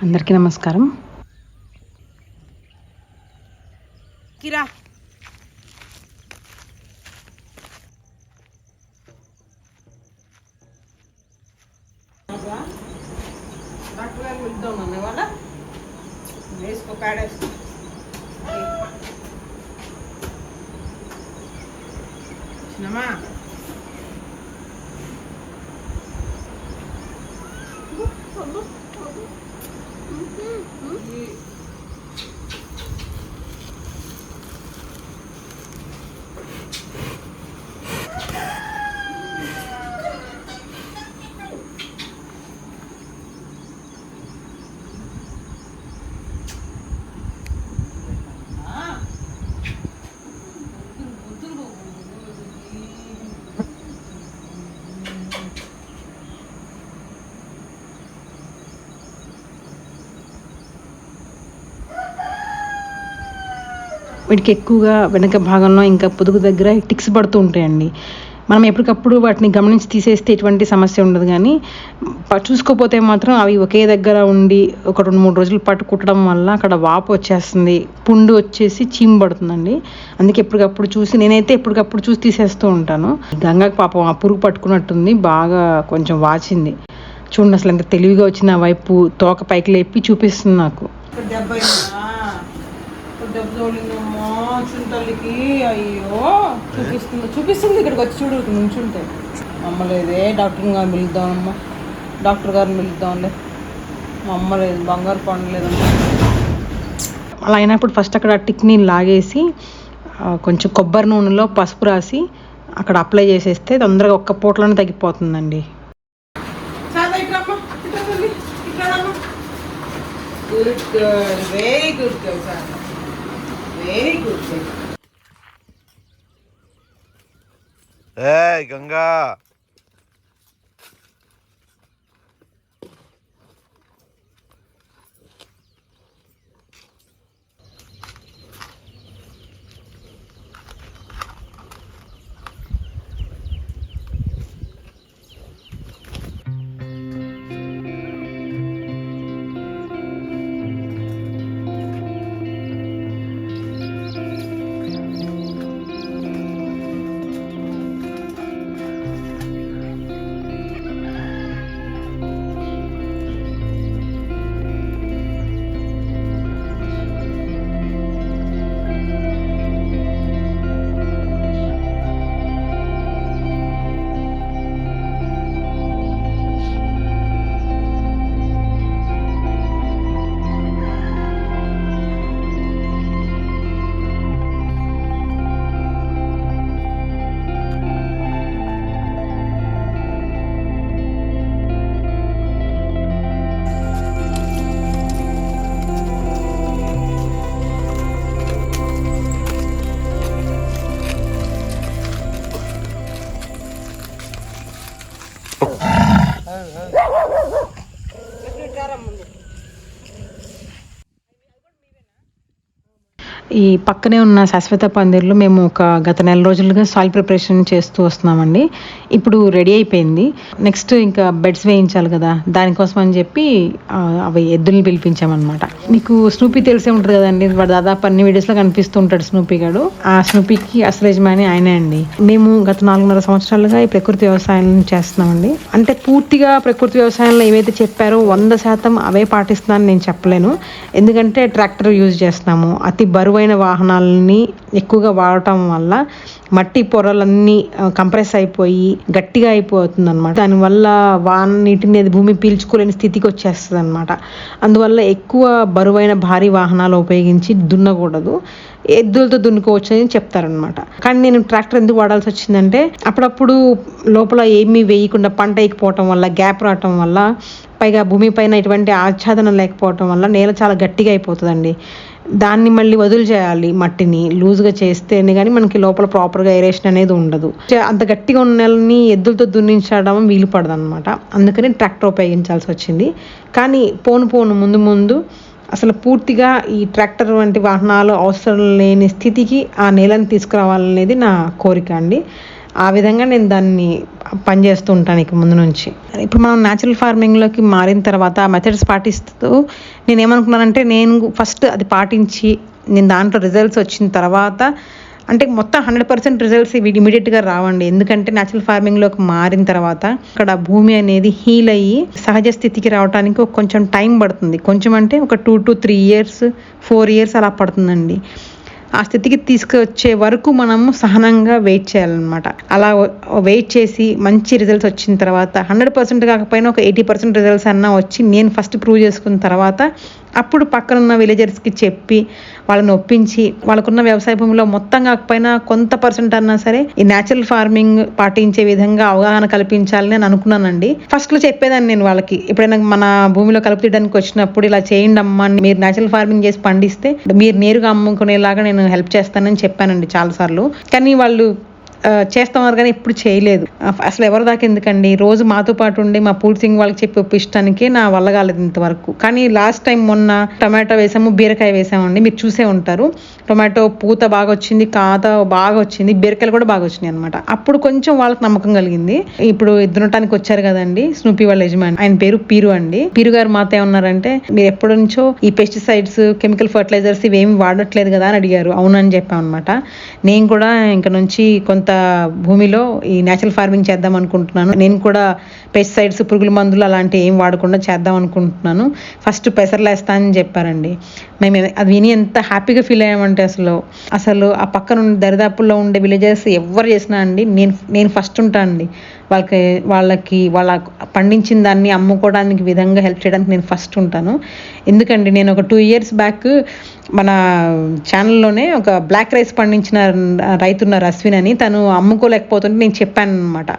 అందరికీ నమస్కారం. కిరా. వీటికి ఎక్కువగా వెనక భాగంలో ఇంకా పొదుగు దగ్గర టిక్స్ పడుతూ ఉంటాయండి. మనం ఎప్పటికప్పుడు వాటిని గమనించి తీసేస్తే ఎటువంటి సమస్య ఉండదు కానీ చూసుకోపోతే మాత్రం అవి ఒకే దగ్గర ఉండి ఒక రెండు మూడు రోజులు పాటు కుట్టడం వల్ల అక్కడ వాపు వచ్చేస్తుంది పుండు వచ్చేసి చీము పడుతుందండి. అందుకే ఎప్పటికప్పుడు చూసి నేనైతే ఎప్పటికప్పుడు చూసి తీసేస్తూ ఉంటాను. గంగకు పాపం ఆ పురుగు పట్టుకున్నట్టుంది బాగా కొంచెం వాచింది. చూడండి అసలు ఎంత తెలివిగా వచ్చిన ఆ వైపు తోక పైకి లేపి చూపిస్తుంది నాకు. దెబ్బ తోలిందమ్మా చుంటల్లికి. అయ్యో చూపిస్తుంది చూపిస్తుంది ఇక్కడికి వచ్చి చూడు ఇక్కడ నుంచుంటే అమ్మలేదే డాక్టర్ గారిని పిలుద్దామమ్మా డాక్టర్ గారిని పిలుద్దాంలే. మా అమ్మ లేదు బంగారు పండు లేదమ్మా. అలా అయినప్పుడు ఫస్ట్ అక్కడ టిక్ని లాగేసి కొంచెం కొబ్బరి నూనెలో పసుపు రాసి అక్కడ అప్లై చేసేస్తే తొందరగా ఒక్క పూటలోనే తగ్గిపోతుందండి. Very good girl sir. Very good girl ఏయ్ గంగా ఈ పక్కనే ఉన్న శాశ్వత పందిర్లో మేము ఒక గత నెల రోజులుగా సాయిల్ ప్రిపరేషన్ చేస్తూ వస్తున్నామండి. ఇప్పుడు రెడీ అయిపోయింది. నెక్స్ట్ ఇంకా బెడ్స్ వేయించాలి కదా దానికోసం అని చెప్పి అవి ఎద్దుల్ని పిలిపించామన్నమాట. మీకు స్నూపీ తెలిసే ఉంటుంది కదండి వాడు దాదాపు అన్ని వీడియోస్లో కనిపిస్తూ ఉంటాడు స్నూపీ గాడు. ఆ స్నూపీకి అసలు యజమాని ఆయనే అండి. మేము గత నాలుగున్నర సంవత్సరాలుగా ఈ ప్రకృతి వ్యవసాయం చేస్తున్నామండి. అంటే పూర్తిగా ప్రకృతి వ్యవసాయంలో ఏవైతే చెప్పారో వంద శాతం అవే పాటిస్తున్నానని నేను చెప్పలేను. ఎందుకంటే ట్రాక్టర్ యూజ్ చేస్తున్నాము. అతి బరువు బరువైన వాహనాలని ఎక్కువగా వాడటం వల్ల మట్టి పొరలన్నీ కంప్రెస్ అయిపోయి గట్టిగా అయిపోతుంది అనమాట దానివల్ల వాన నీటిని అది భూమి పీల్చుకోలేని స్థితికి వచ్చేస్తుంది అనమాట అందువల్ల ఎక్కువ బరువైన భారీ వాహనాలు ఉపయోగించి దున్నకూడదు. ఎద్దులతో దున్నుకోవచ్చు అని చెప్తారనమాట కానీ నేను ట్రాక్టర్ ఎందుకు వాడాల్సి వచ్చిందంటే అప్పుడప్పుడు లోపల ఏమీ వేయకుండా పంట ఎక్కిపోవటం వల్ల గ్యాప్ రావటం వల్ల పైగా భూమి పైన ఎటువంటి ఆచ్ఛాదన లేకపోవటం వల్ల నేల చాలా గట్టిగా అయిపోతుందండి. దాన్ని మళ్ళీ వదులు చేయాలి మట్టిని లూజ్గా చేస్తేనే కానీ మనకి లోపల ప్రాపర్గా ఏరేషన్ అనేది ఉండదు. అంత గట్టిగా ఉన్న నెలని ఎద్దులతో దున్నించడం వీలు పడదు అనమాట అందుకని ట్రాక్టర్ ఉపయోగించాల్సి వచ్చింది. కానీ పోను పోను ముందు ముందు అసలు పూర్తిగా ఈ ట్రాక్టర్ వంటి వాహనాలు అవసరం లేని స్థితికి ఆ నేలను తీసుకురావాలనేది నా కోరిక అండి. ఆ విధంగా నేను దాన్ని పనిచేస్తూ ఉంటాను ఇక ముందు నుంచి. ఇప్పుడు మనం న్యాచురల్ ఫార్మింగ్లోకి మారిన తర్వాత ఆ మెథడ్స్ పాటిస్తూ నేను ఏమనుకున్నానంటే నేను ఫస్ట్ అది పాటించి నేను దాంట్లో రిజల్ట్స్ వచ్చిన తర్వాత అంటే మొత్తం హండ్రెడ్ పర్సెంట్ రిజల్ట్స్ ఇవి ఇమీడియట్గా రావండి. ఎందుకంటే న్యాచురల్ ఫార్మింగ్లోకి మారిన తర్వాత అక్కడ భూమి అనేది హీల్ అయ్యి సహజ స్థితికి రావడానికి ఒక కొంచెం టైం పడుతుంది. కొంచెం అంటే ఒక two to three years four years అలా పడుతుందండి. ఆ స్థితికి తీసుకొచ్చే వరకు మనము సహనంగా వెయిట్ చేయాలన్నమాట. అలా వెయిట్ చేసి మంచి రిజల్ట్స్ వచ్చిన తర్వాత హండ్రెడ్ పర్సెంట్ కాకపోయినా ఒక ఎయిటీ పర్సెంట్ రిజల్ట్స్ అన్నా వచ్చి నేను ఫస్ట్ ప్రూవ్ చేసుకున్న తర్వాత అప్పుడు పక్కనున్న విలేజర్స్కి చెప్పి వాళ్ళని ఒప్పించి వాళ్ళకున్న వ్యవసాయ భూమిలో మొత్తం కాకపోయినా కొంత పర్సెంట్ అన్నా సరే ఈ న్యాచురల్ ఫార్మింగ్ పాటించే విధంగా అవగాహన కల్పించాలని నేను అనుకున్నానండి. ఫస్ట్లో చెప్పేదాన్ని నేను వాళ్ళకి. ఎప్పుడైనా మన భూమిలో కలుపు తీయడానికి వచ్చినప్పుడు ఇలా చేయండి అమ్మా మీరు న్యాచురల్ ఫార్మింగ్ చేసి పండిస్తే మీరు నేరుగా అమ్ముకునేలాగా నేను హెల్ప్ చేస్తానని చెప్పానండి చాలాసార్లు. కానీ వాళ్ళు ఆ, చేస్తున్నారు కానీ ఎప్పుడు చేయలేదు. అసలు ఎవరి దాకా ఎందుకండి? రోజు మాతో పాటు ఉండి మా పూల్ సింగ్ వాళ్ళకి చెప్పి ఒప్పించడానికి నా వల్ల కాలేదు ఇంతవరకు. కానీ లాస్ట్ టైం మొన్న టమాటో వేసాము బీరకాయ వేసామండి. మీరు చూసే ఉంటారు. టొమాటో పూత బాగా వచ్చింది కాత బాగా వచ్చింది బీరకాయలు కూడా బాగా వచ్చినాయి అనమాట అప్పుడు కొంచెం వాళ్ళకి నమ్మకం కలిగింది. ఇప్పుడు దున్నటానికి వచ్చారు కదండి స్నూపీ వాళ్ళ యజమాని. ఆయన పేరు పీరు అండి. పీరు గారు మాతో ఏమన్నారంటే మీరు ఎప్పటి నుంచో ఈ పెస్టిసైడ్స్ కెమికల్ ఫర్టిలైజర్స్ ఇవేమి వాడట్లేదు కదా అని అడిగారు. అవునని చెప్పాం అనమాట నేను కూడా ఇంక నుంచి కొంత భూమిలో ఈ నేచురల్ ఫార్మింగ్ చేద్దాం అనుకుంటున్నాను. నేను కూడా పెస్టిసైడ్స్ పురుగుల మందులు అలాంటివి ఏం వాడకుండా చేద్దాం అనుకుంటున్నాను. ఫస్ట్ పెసర్లు వేస్తా అని చెప్పారండి. మేము అది విని ఎంత హ్యాపీగా ఫీల్ అయ్యామంటే అసలు. అసలు ఆ పక్కన దరిదాపుల్లో ఉండే విలేజెస్ ఎవరు చేసినా అండి నేను నేను ఫస్ట్ ఉంటాను అండి. వాళ్ళకి వాళ్ళకి వాళ్ళ పండించిన దాన్ని అమ్ముకోవడానికి విధంగా హెల్ప్ చేయడానికి నేను ఫస్ట్ ఉంటాను. ఎందుకండి నేను ఒక టూ ఇయర్స్ బ్యాక్ మన ఛానల్లోనే ఒక బ్లాక్ రైస్ పండించిన రైతు ఉన్నారు అశ్విన్ అని తను అమ్ముకోలేకపోతుంటే నేను చెప్పాను అనమాట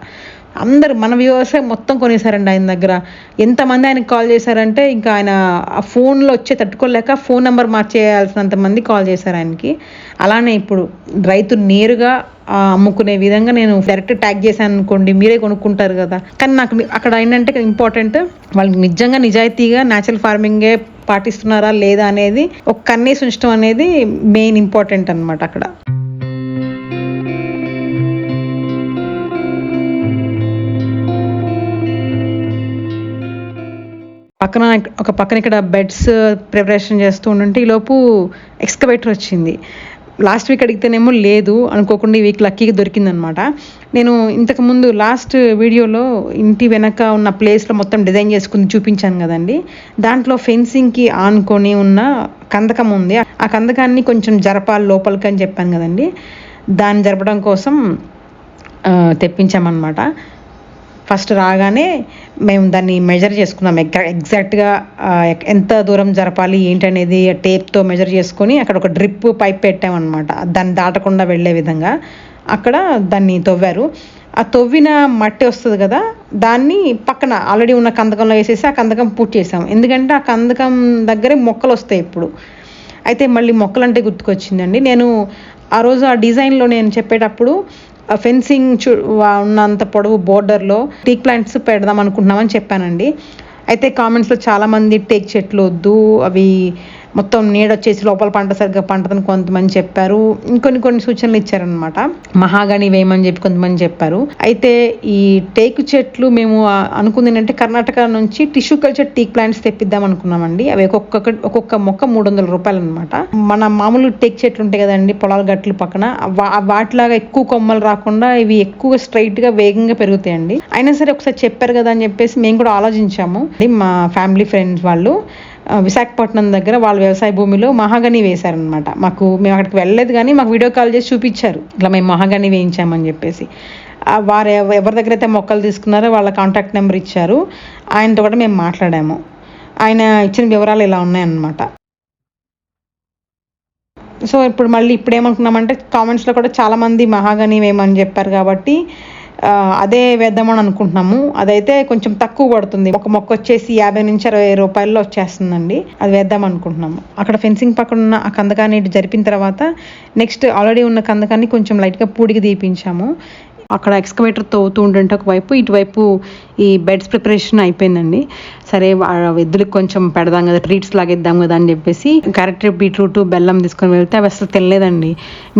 అందరు మన వ్యూవర్స్ మొత్తం కొనేసారండి ఆయన దగ్గర. ఎంతమంది ఆయనకు కాల్ చేశారంటే ఇంకా ఆయన ఆ ఫోన్లో వచ్చే తట్టుకోలేక ఫోన్ నెంబర్ మార్చేయాల్సినంత మంది కాల్ చేశారు ఆయనకి. అలానే ఇప్పుడు రైతు నేరుగా అమ్ముకునే విధంగా నేను డైరెక్ట్ ట్యాగ్ చేశాను అనుకోండి మీరే కొనుక్కుంటారు కదా. కానీ నాకు అక్కడ ఏంటంటే ఇంపార్టెంట్ వాళ్ళకి నిజంగా నిజాయితీగా న్యాచురల్ ఫార్మింగే పాటిస్తున్నారా లేదా అనేది ఒక కన్నేసి ఉంచడం అనేది మెయిన్ ఇంపార్టెంట్ అన్నమాట అక్కడ. పక్కన ఒక పక్కన ఇక్కడ బెడ్స్ ప్రిపరేషన్ చేస్తూ ఉంటుంటే ఈలోపు ఎక్స్కవేటర్ వచ్చింది. లాస్ట్ వీక్ అడిగితేనేమో లేదు అనుకోకుండా ఈ వీక్ లక్కీగా దొరికిందనమాట. నేను ఇంతకుముందు లాస్ట్ వీడియోలో ఇంటి వెనక ఉన్న ప్లేస్లో మొత్తం డిజైన్ చేసుకుని చూపించాను కదండి. దాంట్లో ఫెన్సింగ్కి ఆనుకొని ఉన్న కందకం ఉంది. ఆ కందకాన్ని కొంచెం జరపాలి లోపలికి అని చెప్పాను కదండి. దాన్ని జరపడం కోసం తెప్పించామన్నమాట ఫస్ట్ రాగానే మేము దాన్ని మెజర్ చేసుకున్నాం. ఎగ్జా ఎగ్జాక్ట్గా ఎంత దూరం జరపాలి ఏంటి అనేది టేప్తో మెజర్ చేసుకొని అక్కడ ఒక డ్రిప్ పైప్ పెట్టామన్నమాట. దాన్ని దాటకుండా వెళ్ళే విధంగా అక్కడ దాన్ని తవ్వారు. ఆ తవ్విన మట్టి వస్తుంది కదా దాన్ని పక్కన ఆల్రెడీ ఉన్న కందకంలో వేసేసి ఆ కందకం పూర్తి చేసాం. ఎందుకంటే ఆ కందకం దగ్గరే మొక్కలు వస్తాయి ఇప్పుడు. అయితే మళ్ళీ మొక్కలంటే గుర్తుకొచ్చిందండి. నేను ఆ రోజు ఆ డిజైన్లో నేను చెప్పేటప్పుడు ఫెన్సింగ్ చూ ఉన్నంత పొడవు బోర్డర్లో టీక్ ప్లాంట్స్ పెడదాం అనుకుంటున్నామని చెప్పానండి. అయితే కామెంట్స్లో చాలామంది టేక్ చెట్లు వద్దు అవి మొత్తం నీడొచ్చేసి లోపల పంట సరిగ్గా పంటదని కొంతమంది చెప్పారు. ఇంకొన్ని కొన్ని సూచనలు ఇచ్చారనమాట మహాగణి వేయమని చెప్పి కొంతమంది చెప్పారు. అయితే ఈ టేకు చెట్లు మేము అనుకుంది ఏంటంటే కర్ణాటక నుంచి టిష్యూ కల్చర్ టీక్ ప్లాంట్స్ తెప్పిద్దాం అనుకున్నామండి. అవి ఒక్కొక్క ఒక్కొక్క మొక్క మూడు వందల రూపాయలు అనమాట మన మామూలు టేక్ చెట్లు ఉంటాయి కదండి పొలాల గట్లు పక్కన. వా- వాటిలాగా ఎక్కువ కొమ్మలు రాకుండా ఇవి ఎక్కువ స్ట్రైట్గా వేగంగా పెరుగుతాయండి. అయినా సరే ఒకసారి చెప్పారు కదా అని చెప్పేసి మేము కూడా ఆలోచించాము. మా ఫ్యామిలీ ఫ్రెండ్స్ వాళ్ళు. విశాఖపట్నం దగ్గర వాళ్ళ వ్యవసాయ భూమిలో మహాగని వేశారనమాట మాకు మేము అక్కడికి వెళ్ళలేదు కానీ మాకు వీడియో కాల్ చేసి చూపించారు. ఇట్లా మేము మహాగని వేయించామని చెప్పేసి. వారు ఎవ- ఎవరి దగ్గర అయితే మొక్కలు తీసుకున్నారో వాళ్ళ కాంటాక్ట్ నెంబర్ ఇచ్చారు. ఆయనతో కూడా మేము మాట్లాడాము. ఆయన ఇచ్చిన వివరాలు ఇలా ఉన్నాయన్నమాట. సో ఇప్పుడు మళ్ళీ ఇప్పుడు ఏమనుకున్నామంటే కామెంట్స్లో కూడా చాలామంది మహాగని వేయమని చెప్పారు కాబట్టి అదే వేద్దామని అనుకుంటున్నాము. అదైతే కొంచెం తక్కువ పడుతుంది. ఒక మొక్క వచ్చేసి యాభై నుంచి అరవై రూపాయల్లో వచ్చేస్తుందండి. అది వేద్దాం అనుకుంటున్నాము. అక్కడ ఫెన్సింగ్ పక్కన ఉన్న ఆ కందకాన్ని ఇటు జరిపిన తర్వాత నెక్స్ట్ ఆల్రెడీ ఉన్న కందకాన్ని కొంచెం లైట్గా పూడికి తీపించాము. అక్కడ ఎక్స్కవేటర్ తవ్వుతూ ఉంటుంటే ఒకవైపు ఇటువైపు ఈ బెడ్స్ ప్రిపరేషన్ అయిపోయిందండి. సరే ఎద్దులకు కొంచెం పెడదాం కదా ట్రీట్స్ లాగా ఇద్దాం కదా అని చెప్పేసి క్యారెట్ బీట్రూట్ బెల్లం తీసుకొని వెళ్తే అవి అసలు తినలేదండి.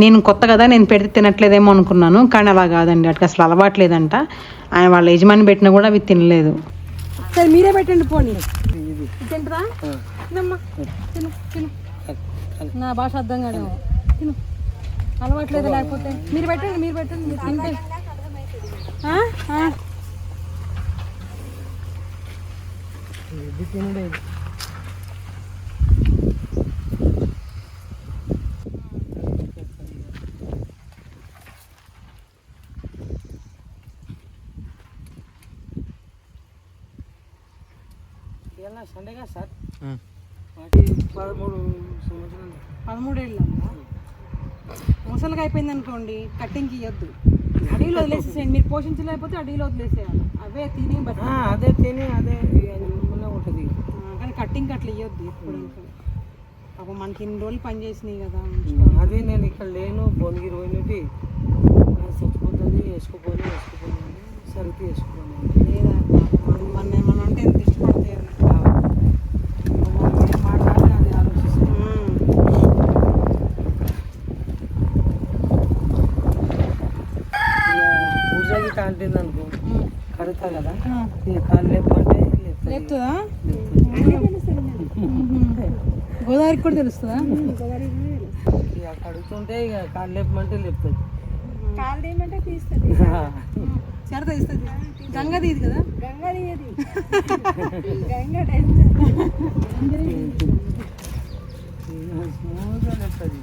నేను కొత్త కదా నేను పెడితే తినట్లేదేమో అనుకున్నాను కానీ అలా కాదండి. అటుకు అసలు అలవాట్లేదంట. ఆయన వాళ్ళ యజమాని పెట్టినా కూడా అవి తినలేదు. సరే మీరే పెట్టండి పోనీ. నా భాష అర్థం తిను. అలవాట్లేదు లేకపోతే. మీరు పెట్టండి మీరు పెట్టండి ఇది తింటే సండేగా సార్ పదమూడు సంవత్సరాలు పదమూడేళ్ళ ముసలిగా అయిపోయింది అనుకోండి కట్టింగ్కి ఇవ్వద్దు అడవిలో వదిలేసేసేయండి మీరు పోషించలేకపోతే అడవిలో వదిలేసేయాలి అవే తిని బట్టి అదే తిని అదే ఉంటుంది. కానీ కట్టింగ్ అట్లా ఇవ్వద్దు ఎప్పుడు. ఇంకా పాపం మనకి ఇన్ని రోజులు పని చేసినాయి కదా. అదే నేను ఇక్కడ లేను భువనగిరి పోయినట్టు చచ్చిపోతుంది వేసుకోపోయి వేసుకోపోయి సరుకు వేసుకోపోయి లేదా? మన మన మనం అంటే ఎంత ఇష్టపడతాయి కాంటుంది అనుకో కడతా కదా? కాలు లేకపోతే లేపుతుంది. గోదావరికి కూడా తెలుస్తుందా? ఇక కడుగుతుంటే ఇక కాలు లేపమంటే లేపుతుంది చెరత ఇస్తుంది గంగ తీది కదా? గంగ తీయది. స్మూత్గా లేపుతుంది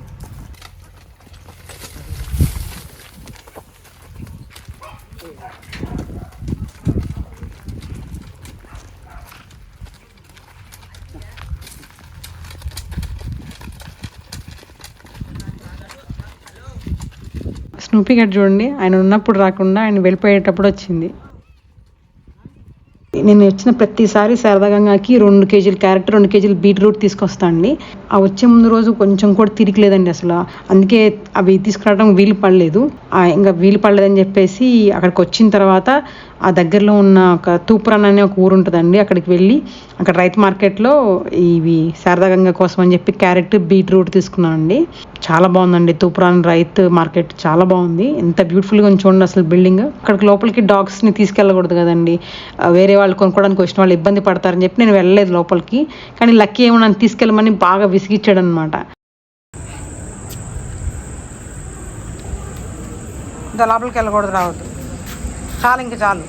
స్నూపీ గడ్ చూడండి. ఆయన ఉన్నప్పుడు రాకుండా ఆయన వెళ్ళిపోయేటప్పుడు వచ్చింది. నేను వచ్చిన ప్రతిసారి శారదాగంగాకి రెండు కేజీలు క్యారెట్ రెండు కేజీలు బీట్రూట్ తీసుకొస్తా అండి ఆ వచ్చే ముందు రోజు కొంచెం కూడా తిరిగిలేదండి అసలు. అందుకే అవి తీసుకురావడం వీలు పడలేదు. ఇంకా వీలు పడలేదని చెప్పేసి అక్కడికి వచ్చిన తర్వాత ఆ దగ్గరలో ఉన్న ఒక తూపురాన్ అనే ఒక ఊరు ఉంటుందండి. అక్కడికి వెళ్ళి అక్కడ రైతు మార్కెట్లో ఇవి శారదాగంగా కోసం అని చెప్పి క్యారెట్ బీట్రూట్ తీసుకున్నాను అండి చాలా బాగుందండి. తూప్రాన్ రైతు మార్కెట్ చాలా బాగుంది. ఎంత బ్యూటిఫుల్గా ఉంది చూడండి అసలు బిల్డింగ్. అక్కడికి లోపలికి డాగ్స్ని తీసుకెళ్ళకూడదు కదండి. వేరే వాళ్ళు కొనుక్కోవడానికి వచ్చిన వాళ్ళు ఇబ్బంది పడతారని చెప్పి నేను వెళ్ళలేదు లోపలికి. కానీ లక్కీ ఏమో నన్ను తీసుకెళ్ళమని బాగా విసిగిచ్చాడు అనమాట లోపలికి వెళ్ళకూడదు రావద్దు. చాలు ఇంకా చాలు.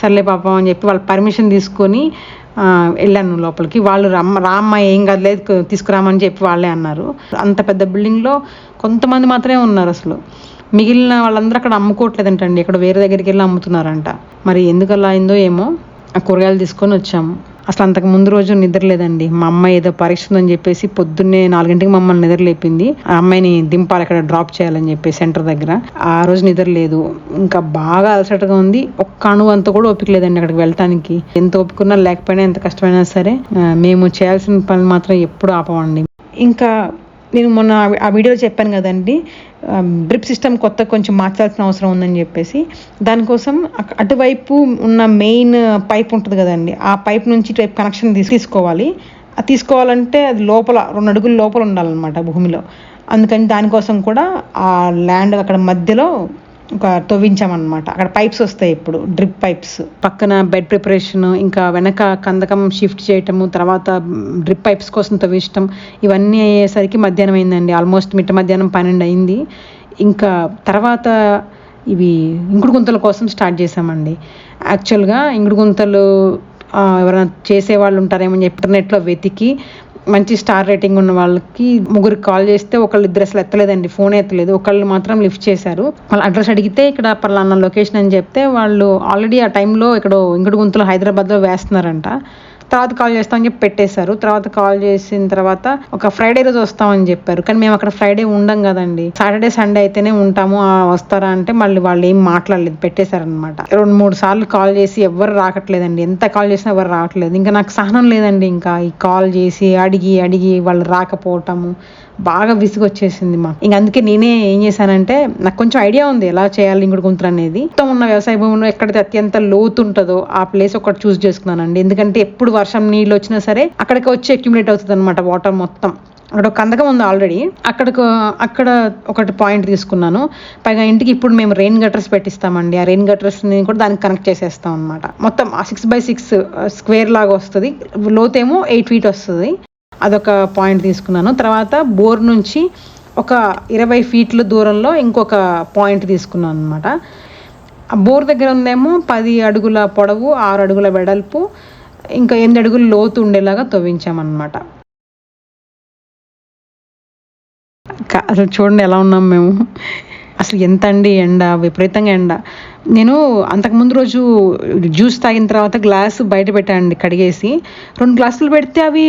సర్లే పాపం అని చెప్పి వాళ్ళ పర్మిషన్ తీసుకొని వెళ్ళాను లోపలికి. వాళ్ళు రమ్మ రామ్మ ఏం కాదు లేదు తీసుకురామని చెప్పి వాళ్ళే అన్నారు. అంత పెద్ద బిల్డింగ్లో కొంతమంది మాత్రమే ఉన్నారు అసలు. మిగిలిన వాళ్ళందరూ అక్కడ అమ్ముకోవట్లేదంటండి. ఇక్కడ వేరే దగ్గరికి వెళ్ళి అమ్ముతున్నారంట. మరి ఎందుకు అలా అయిందో ఏమో ఆ కూరగాయలు తీసుకొని వచ్చాము. అసలు అంతకు ముందు రోజు నిద్రలేదండి మా అమ్మ ఏదో పరీక్ష ఉందని చెప్పేసి పొద్దున్నే నాలుగింటికి మమ్మల్ని నిద్రలేపింది ఆ అమ్మాయిని దింపాలి అక్కడ డ్రాప్ చేయాలని చెప్పి సెంటర్ దగ్గర. ఆ రోజు నిద్ర లేదు. ఇంకా బాగా అలసటగా ఉంది. ఒక్క అణువు అంత కూడా ఓపిక లేదండి అక్కడికి వెళ్ళటానికి. ఎంత ఓపికన్నా లేకపోయినా ఎంత కష్టమైనా సరే మేము చేయాల్సిన పని మాత్రం ఎప్పుడు ఆపమండి ఇంకా నేను మొన్న ఆ- వీడియోలో చెప్పాను కదండి. డ్రిప్ సిస్టమ్ కొత్త కొంచెం మార్చాల్సిన అవసరం ఉందని చెప్పేసి. దానికోసం అటువైపు ఉన్న మెయిన్ పైప్ ఉంటుంది కదండి. ఆ పైప్ నుంచి ఇటువైపు కనెక్షన్ తీసుకోవాలి. అది తీసుకోవాలంటే అది లోపల రెండు అడుగుల లోపల ఉండాలన్నమాట భూమిలో. అందుకని దానికోసం కూడా ఆ ల్యాండ్ అక్కడ మధ్యలో ఒక తవ్వించామన్నమాట. అక్కడ పైప్స్ వస్తాయి ఇప్పుడు డ్రిప్ పైప్స్. పక్కన బెడ్ ప్రిపరేషన్ ఇంకా వెనక కందకం షిఫ్ట్ చేయటము తర్వాత డ్రిప్ పైప్స్ కోసం తవ్వించటం ఇవన్నీ అయ్యేసరికి మధ్యాహ్నం అయిందండి. ఆల్మోస్ట్ మిట్ట మధ్యాహ్నం పన్నెండు అయింది. ఇంకా తర్వాత ఇవి ఇంకుడు గుంతల కోసం స్టార్ట్ చేసామండి యాక్చువల్గా ఇంకుడు గుంతలు ఎవరైనా చేసే వాళ్ళు ఉంటారేమో ఇంటర్నెట్లో వెతికి మంచి స్టార్ రేటింగ్ ఉన్న వాళ్ళకి ముగ్గురికి కాల్ చేస్తే ఒకళ్ళు ఇద్దరు అసలు ఎత్తలేదండి ఫోన్ ఎత్తలేదు. ఒకళ్ళు మాత్రం లిఫ్ట్ చేశారు. వాళ్ళ అడ్రస్ అడిగితే ఇక్కడ పలానా లొకేషన్ అని చెప్తే వాళ్ళు ఆల్రెడీ ఆ టైంలో ఇక్కడ ఇంకటి గుంతలు హైదరాబాద్లో వేస్తున్నారంట. తర్వాత కాల్ చేస్తామని చెప్పి పెట్టేశారు. తర్వాత కాల్ చేసిన తర్వాత ఒక ఫ్రైడే రోజు వస్తామని చెప్పారు. కానీ మేము అక్కడ ఫ్రైడే ఉండం కదండి. సాటర్డే సండే అయితేనే ఉంటాము. వస్తారా అంటే మళ్ళీ వాళ్ళు ఏం మాట్లాడలేదు. పెట్టేశారనమాట రెండు మూడు సార్లు కాల్ చేసి ఎవరు రాకట్లేదండి. ఎంత కాల్ చేసినా ఎవరు రావట్లేదు. ఇంకా నాకు సహనం లేదండి ఇంకా ఈ కాల్ చేసి అడిగి అడిగి వాళ్ళు రాకపోవటము. బాగా విసుగొచ్చేసింది మాకు. ఇంక అందుకే నేనే ఏం చేశానంటే నాకు కొంచెం ఐడియా ఉంది ఎలా చేయాలి ఇంకుడు గుంతలు అనేది. మొత్తం ఉన్న వ్యవసాయ భూమిలో ఎక్కడైతే అత్యంత లోతు ఉంటుందో ఆ ప్లేస్ ఒకటి చూస్ చేసుకున్నానండి. ఎందుకంటే ఎప్పుడు వర్షం నీళ్ళు వచ్చినా సరే అక్కడికి వచ్చి అక్యుమిలేట్ అవుతుంది అనమాట వాటర్ మొత్తం. అక్కడ ఒక కందకం ఉంది ఆల్రెడీ అక్కడికి అక్కడ ఒకటి పాయింట్ తీసుకున్నాను. పైగా ఇంటికి ఇప్పుడు మేము రెయిన్ గటర్స్ పెట్టిస్తామండి. ఆ రెయిన్ గటర్స్ని కూడా దానికి కనెక్ట్ చేసేస్తాం అనమాట మొత్తం ఆ సిక్స్ బై సిక్స్ స్క్వేర్ లాగా వస్తుంది. లోతేమో ఎయిట్ ఫీట్ వస్తుంది. అదొక పాయింట్ తీసుకున్నాను. తర్వాత బోర్ నుంచి ఒక ఇరవై ఫీట్ల దూరంలో ఇంకొక పాయింట్ తీసుకున్నాను అనమాట ఆ బోర్ దగ్గర ఉందేమో పది అడుగుల పొడవు ఆరు అడుగుల వెడల్పు ఇంకా ఎనిమిది అడుగులు లోతు ఉండేలాగా తవ్వించామన్నమాట. అసలు చూడండి ఎలా ఉన్నాం మేము. అసలు ఎంత అండి ఎండ? విపరీతంగా ఎండ. నేను అంతకుముందు రోజు జ్యూస్ తాగిన తర్వాత గ్లాస్ బయట పెట్టానండి కడిగేసి. రెండు గ్లాసులు పెడితే అవి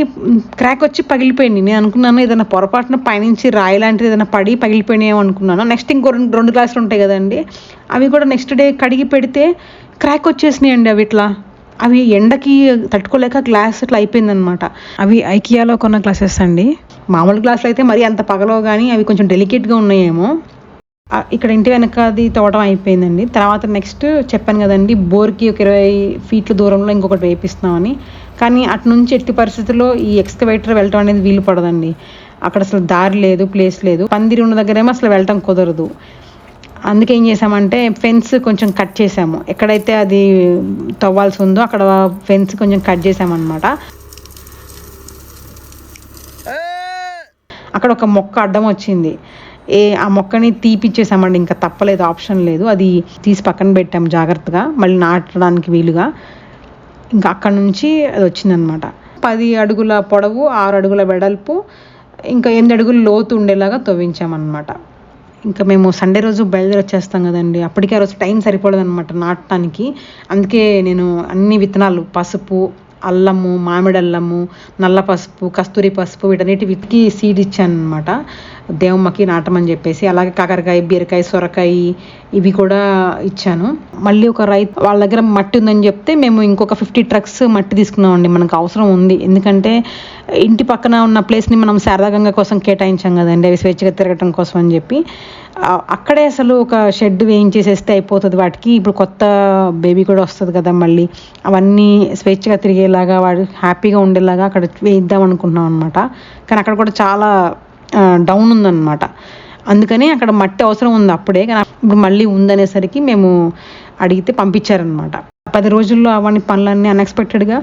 క్రాక్ వచ్చి పగిలిపోయింది నేను అనుకున్నాను ఏదైనా పొరపాటున పైనుంచి రాయి లాంటిది ఏదైనా పడి పగిలిపోయినాయేమో అనుకున్నాను. నెక్స్ట్ ఇంకో రెండు రెండు గ్లాసులు ఉంటాయి కదండి. అవి కూడా నెక్స్ట్ డే కడిగి పెడితే క్రాక్ వచ్చేసినాయి అండి అవి ఇట్లా. అవి ఎండకి తట్టుకోలేక గ్లాస్ ఇట్లా అయిపోయిందనమాట. అవి ఐకియాలో కొన్న గ్లాసెస్ అండి. మామూలు గ్లాసులు అయితే మరీ అంత పగలో కానీ అవి కొంచెం డెలికేట్గా ఉన్నాయేమో. ఇక్కడ ఇంటి వెనకది తోవడం అయిపోయిందండి. తర్వాత నెక్స్ట్ చెప్పాను కదండి బోర్కి ఒక ఇరవై ఫీట్ల దూరంలో ఇంకొకటి వేపిస్తున్నామని. కానీ అటు నుంచి ఎట్టి పరిస్థితుల్లో ఈ ఎక్స్కవేటర్ వెళ్ళటం అనేది వీలు పడదండి. అక్కడ అసలు దారి లేదు ప్లేస్ లేదు. పందిరి ఉన్న దగ్గరేమో అసలు వెళ్ళటం కుదరదు. అందుకే ఏం చేసామంటే ఫెన్స్ కొంచెం కట్ చేసాము ఎక్కడైతే అది తవ్వాల్సి ఉందో అక్కడ ఫెన్స్ కొంచెం కట్ చేసామన్నమాట అక్కడ ఒక మొక్క అడ్డం వచ్చింది. ఏ ఆ మొక్కని తీపిచ్చేసామండి. ఇంకా తప్పలేదు ఆప్షన్ లేదు. అది తీసి పక్కన పెట్టాము జాగ్రత్తగా. మళ్ళీ నాటడానికి వీలుగా. ఇంకా అక్కడ నుంచి అది వచ్చిందనమాట. పది అడుగుల పొడవు ఆరు అడుగుల వెడల్పు ఇంకా ఎనిమిది అడుగులు లోతు ఉండేలాగా తవ్వించామన్నమాట ఇంకా మేము సండే రోజు బయలుదేరి వచ్చేస్తాం కదండి. అప్పటికే ఆ రోజు టైం సరిపడదు అనమాట నాటడానికి. అందుకే నేను అన్ని విత్తనాలు పసుపు అల్లము మామిడి అల్లము నల్ల పసుపు కస్తూరి పసుపు వీటన్నిటి విత్తికి సీడ్ ఇచ్చాను అనమాట దేవమ్మకి నాటమని చెప్పేసి అలాగే కాకరకాయ బీరకాయ సొరకాయ ఇవి కూడా ఇచ్చాను. మళ్ళీ ఒక రైతు వాళ్ళ దగ్గర మట్టి ఉందని చెప్తే మేము ఇంకొక ఫిఫ్టీ ట్రక్స్ మట్టి తీసుకున్నామండి. మనకు అవసరం ఉంది. ఎందుకంటే ఇంటి పక్కన ఉన్న ప్లేస్ని మనం శారదాగంగా కోసం కేటాయించాం కదండి. అవి స్వేచ్ఛగా తిరగటం కోసం అని చెప్పి. అక్కడే అసలు ఒక షెడ్ వేయించేసేస్తే అయిపోతుంది వాటికి. ఇప్పుడు కొత్త బేబీ కూడా వస్తుంది కదా మళ్ళీ. అవన్నీ స్వేచ్ఛగా తిరిగేలాగా వాడు హ్యాపీగా ఉండేలాగా అక్కడ వేయిద్దాం అనుకుంటున్నాం అనమాట కానీ అక్కడ కూడా చాలా డౌన్ ఉందన్నమాట. అందుకని అక్కడ మట్టి అవసరం ఉంది అప్పుడే కానీ ఇప్పుడు మళ్ళీ ఉందనేసరికి మేము అడిగితే పంపించారనమాట పది రోజుల్లో అవన్నీ పనులన్నీ అన్ఎక్స్పెక్టెడ్గా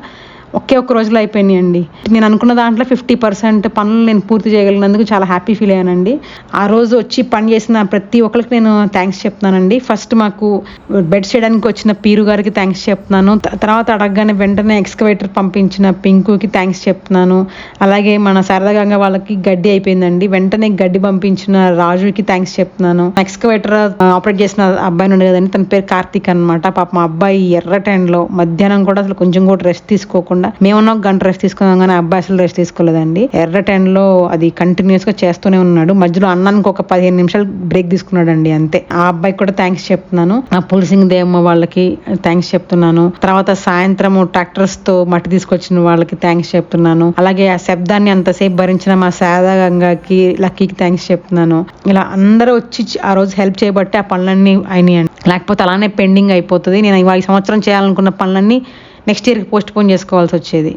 ఒకే ఒక్క రోజులో అయిపోయినాయండి. నేను అనుకున్న దాంట్లో ఫిఫ్టీ పర్సెంట్ పనులు నేను పూర్తి చేయగలిగినందుకు చాలా హ్యాపీ ఫీల్ అయ్యానండి. ఆ రోజు వచ్చి పని చేసిన ప్రతి ఒక్కరికి నేను థ్యాంక్స్ చెప్తున్నానండి. ఫస్ట్ మాకు బెడ్ చేయడానికి వచ్చిన పీరు గారికి థ్యాంక్స్ చెప్తున్నాను. తర్వాత అడగగానే వెంటనే ఎక్స్కవేటర్ పంపించిన పింకుకి థ్యాంక్స్ చెప్తున్నాను. అలాగే మన సరదాగా వాళ్ళకి గడ్డి అయిపోయిందండి. వెంటనే గడ్డి పంపించిన రాజుకి థ్యాంక్స్ చెప్తున్నాను. ఎక్స్కవేటర్ ఆపరేట్ చేసిన అబ్బాయి నుండి కదండి తన పేరు కార్తీక్ అనమాట పాప మా అబ్బాయి ఎర్ర టైంలో మధ్యాహ్నం కూడా అసలు కొంచెం కూడా రెస్ట్ తీసుకోకుండా మేమన్నా ఒక గంట రెస్ట్ తీసుకున్నాం కానీ అబ్బాయి అసలు రెస్ట్ తీసుకోలేదండి. ఎర్ర టైంలో అది కంటిన్యూస్గా చేస్తూనే ఉన్నాడు. మధ్యలో అన్నానికి ఒక పదిహేను నిమిషాలు బ్రేక్ తీసుకున్నాడండి అంతే. ఆ అబ్బాయికి కూడా థ్యాంక్స్ చెప్తున్నాను. ఆ పులిసింగ్ దేవమ్మ వాళ్ళకి థ్యాంక్స్ చెప్తున్నాను. తర్వాత సాయంత్రం ట్రాక్టర్స్తో మట్టి తీసుకొచ్చిన వాళ్ళకి థ్యాంక్స్ చెప్తున్నాను. అలాగే ఆ శబ్దాన్ని అంతసేపు భరించిన మా శారదా గంగాకి లక్కీకి థ్యాంక్స్ చెప్తున్నాను. ఇలా అందరూ వచ్చి ఆ రోజు హెల్ప్ చేయబట్టి ఆ పనులన్నీ అయినాయండి. లేకపోతే అలానే పెండింగ్ అయిపోతుంది. నేను ఈ సంవత్సరం చేయాలనుకున్న పనులన్నీ నెక్స్ట్ ఇయర్కి పోస్ట్ పోన్ చేసుకోవాల్సి వచ్చేది.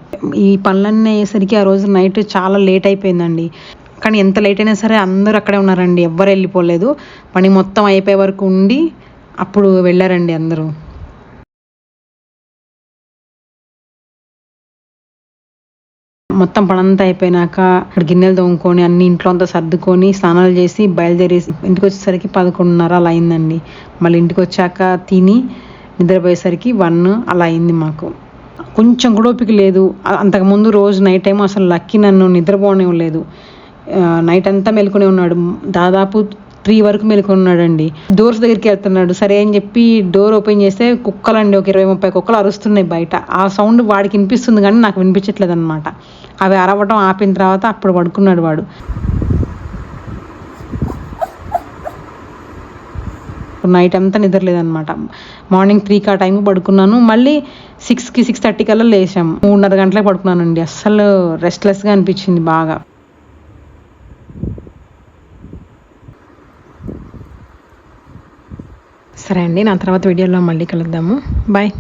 ఈ పనులన్నీ అయ్యేసరికి ఆ రోజు నైట్ చాలా లేట్ అయిపోయిందండి. కానీ ఎంత లేట్ అయినా సరే అందరూ అక్కడే ఉన్నారండి. ఎవ్వరు వెళ్ళిపోలేదు. పని మొత్తం అయిపోయే వరకు ఉండి అప్పుడు వెళ్ళారండి అందరూ. మొత్తం పనంతా అయిపోయినాక అక్కడ గిన్నెలు తోముకొని అన్ని ఇంట్లో అంతా సర్దుకొని స్నానాలు చేసి బయలుదేరి ఇంటికి వచ్చేసరికి పదకొండున్నర అలా అయిందండి. మళ్ళీ ఇంటికి వచ్చాక తిని నిద్రపోయేసరికి వన్ అలా అయింది మాకు. కొంచెం కూడా ఓపిక లేదు. అంతకుముందు రోజు నైట్ టైం అసలు లక్కీ నన్ను నిద్రపోనివ్వలేదు. నైట్ అంతా మెలుకునే ఉన్నాడు. దాదాపు త్రీ వరకు మెలుకున్నాడండి డోర్స్ దగ్గరికి వెళ్తున్నాడు. సరే అని చెప్పి డోర్ ఓపెన్ చేస్తే కుక్కలండి. ఒక ఇరవై ముప్పై కుక్కలు అరుస్తున్నాయి బయట. ఆ సౌండ్ వాడికి వినిపిస్తుంది కానీ నాకు వినిపించట్లేదు అనమాట అవి అరవటం ఆపిన తర్వాత అప్పుడు పడుకున్నాడు వాడు. నైట్ అంతా నిద్రలేదనమాట మార్నింగ్ త్రీకి ఆ టైంకి పడుకున్నాను. మళ్ళీ సిక్స్కి సిక్స్ థర్టీ కల్లా లేచాం. మూడున్నర గంటలకు పడుకున్నానండి. అస్సలు రెస్ట్లెస్గా అనిపించింది బాగా. సరే అండి నా తర్వాత వీడియోలో మళ్ళీ కలుద్దాము. బాయ్.